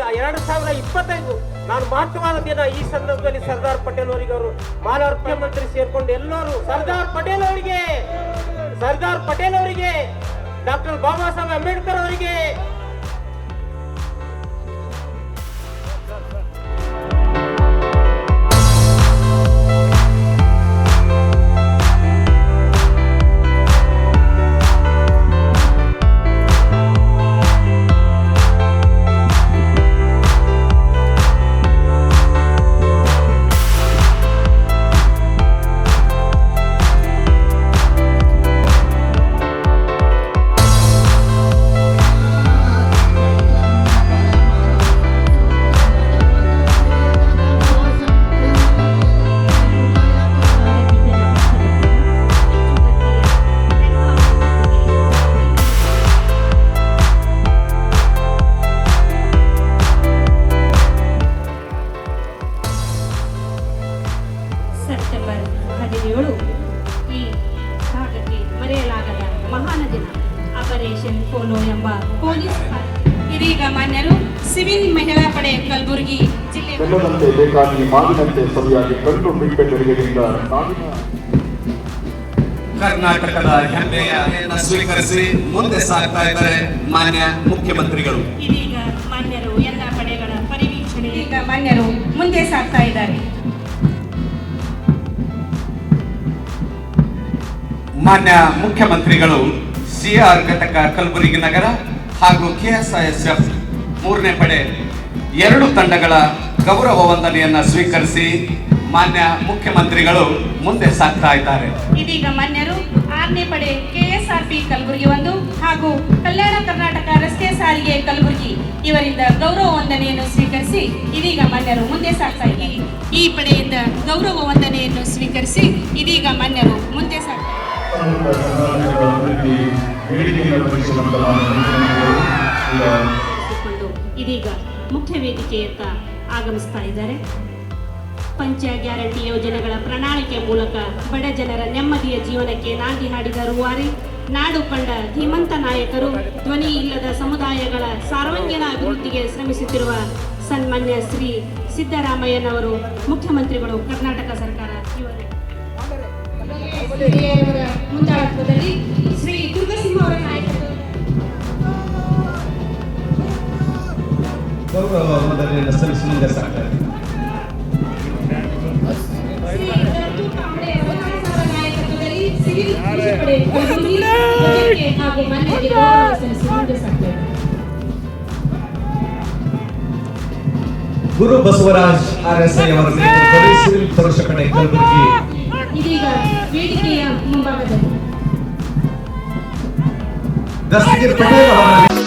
ಇಪ್ಪತ್ತೈದು ನಾನು ಮಹತ್ವವಾದ ದಿನ ಈ ಸಂದರ್ಭದಲ್ಲಿ ಸರ್ದಾರ್ ಪಟೇಲ್ ಅವರಿಗೆ ಅವರು ಮಾನವ ಮುಖ್ಯಮಂತ್ರಿ ಸೇರ್ಕೊಂಡು ಎಲ್ಲರೂ ಸರ್ದಾರ್ ಪಟೇಲ್ ಅವರಿಗೆ, ಸರ್ದಾರ್ ಪಟೇಲ್ ಅವರಿಗೆ, ಡಾಕ್ಟರ್ ಬಾಬಾ ಸಾಹೇಬ್ ಅಂಬೇಡ್ಕರ್ ಅವರಿಗೆ ಹದಿನೇಳು ಈ ಭಾಗಕ್ಕೆ ಮರೆಯಲಾಗದ ಮಹಾನ ದಿನ ಆಪರೇಷನ್ ಪೋಲೋ ಎಂಬ ಪೊಲೀಸ್ ಇದೀಗ ಮಾನ್ಯರು ಸಿವಿಲ್ ಮಹಿಳಾ ಪಡೆ ಕಲಬುರಗಿ ಜಿಲ್ಲೆ ಬೇಕಾಗಿ ಮಾವಿನಂತೆ ಸರಿಯಾಗಿ ಕಂಡು ಬಿಟ್ಟೆಡೆಯಿಂದ ನಾವಿನ ಕರ್ನಾಟಕದ ಹೆಮ್ಮೆಯ ಸ್ವೀಕರಿಸಿ ಮುಂದೆ ಸಾಗ್ತಾ ಇದ್ದಾರೆ ಮಾನ್ಯ ಮುಖ್ಯಮಂತ್ರಿಗಳು. ಇದೀಗ ಮಾನ್ಯರು ಎಲ್ಲ ಪಡೆಗಳ ಪರಿವೀಕ್ಷಣೆ ಈಗ ಮಾನ್ಯರು ಮುಂದೆ ಸಾಗ್ತಾ ಇದ್ದಾರೆ. ಮಾನ್ಯ ಮುಖ್ಯಮಂತ್ರಿಗಳು, ಸಿಆರ್ ಘಟಕ, ಕಲಬುರಗಿ ನಗರ ಹಾಗೂ ಕೆಎಸ್ಐಎಸ್ಎಫ್ ಮೂರನೇ ಪಡೆ ಎರಡು ತಂಡಗಳ ಗೌರವ ವಂದನೆಯನ್ನ ಸ್ವೀಕರಿಸಿ ಮಾನ್ಯ ಮುಖ್ಯಮಂತ್ರಿಗಳು ಮುಂದೆ ಸಾಗ್ತಾ ಇದ್ದಾರೆ. ಇದೀಗ ಮಾನ್ಯರು ಆರನೇ ಪಡೆ ಕೆಎಸ್ಆರ್ಪಿ ಕಲಬುರಗಿ ಒಂದು ಹಾಗೂ ಕಲ್ಯಾಣ ಕರ್ನಾಟಕ ರಸ್ತೆ ಸಾರಿಗೆ ಕಲಬುರಗಿ ಇವರಿಂದ ಗೌರವ ವಂದನೆಯನ್ನು ಸ್ವೀಕರಿಸಿ ಇದೀಗ ಮಾನ್ಯರು ಮುಂದೆ ಸಾಗ್ತಾ ಇದ್ದಾರೆ. ಈ ಪಡೆಯಿಂದ ಗೌರವ ವಂದನೆಯನ್ನು ಸ್ವೀಕರಿಸಿ ಇದೀಗ ಮಾನ್ಯರು ಮುಂದೆ ಸಾಗ್ತಾ ಇದೀಗ ಮುಖ್ಯ ವೇದಿಕೆಯತ್ತ ಆಗಮಿಸ್ತಾ ಇದ್ದಾರೆ. ಪಂಚ ಗ್ಯಾರಂಟಿ ಯೋಜನೆಗಳ ಪ್ರಣಾಳಿಕೆ ಮೂಲಕ ಬಡ ಜನರ ನೆಮ್ಮದಿಯ ಜೀವನಕ್ಕೆ ನಾಂದಿ ಹಾಡಿದ ರೂವಾರಿ, ನಾಡು ಕಂಡ ಧೀಮಂತ ನಾಯಕರು ಧ್ವನಿ ಇಲ್ಲದ ಸಮುದಾಯಗಳ ಸಾರ್ವಾಂಗೀಣ ಅಭಿವೃದ್ಧಿಗೆ ಶ್ರಮಿಸುತ್ತಿರುವ ಸನ್ಮಾನ್ಯ ಶ್ರೀ ಸಿದ್ದರಾಮಯ್ಯನವರು ಮುಖ್ಯಮಂತ್ರಿಗಳು ಕರ್ನಾಟಕ ಸರ್ಕಾರ ಇವರು ಹಿರಿಯರ ಮುಂದಾಳತ್ವದಲ್ಲಿ ಶ್ರೀ ದುರ್ಗಸಿಂಹ ಅವರ ನಾಯಕತ್ವ ಗೌರವ ವಂದನೆಯನ್ನು ಸಲ್ಲಿಸಿ ಮುಂದೆ ಸಾಗ್ತಾ ಇದ್ದಾರೆ ಶ್ರೀ ದತ್ತು ಕಾಂಬ್ಳೆ ಅವರ ನಾಯಕತ್ವದಲ್ಲಿ ಸಿವಿಲ್ ಕೃಷಿ ಪಡೆ ಕಲಬುರಗಿ ಧ್ವಜಕ್ಕೆ ಹಾಗೂ ಮಾನ್ಯರಿಗೆ ಗೌರವ ಸಲ್ಲಿಸಿ ಮುಂದೆ ಸಾಗ್ತಾರೆ Guru Basavaraj R S I ಅವರ ನೇತೃತ್ವದಲ್ಲಿ ಸಿವಿಲ್ ಪುರುಷ ಪಡೆ ಕಲಬುರಗಿ ಮುಂಭಾಗದಲ್ಲಿ ದಸ್ತಗಿರ್ ಪಟೇಲ್ ಅವರ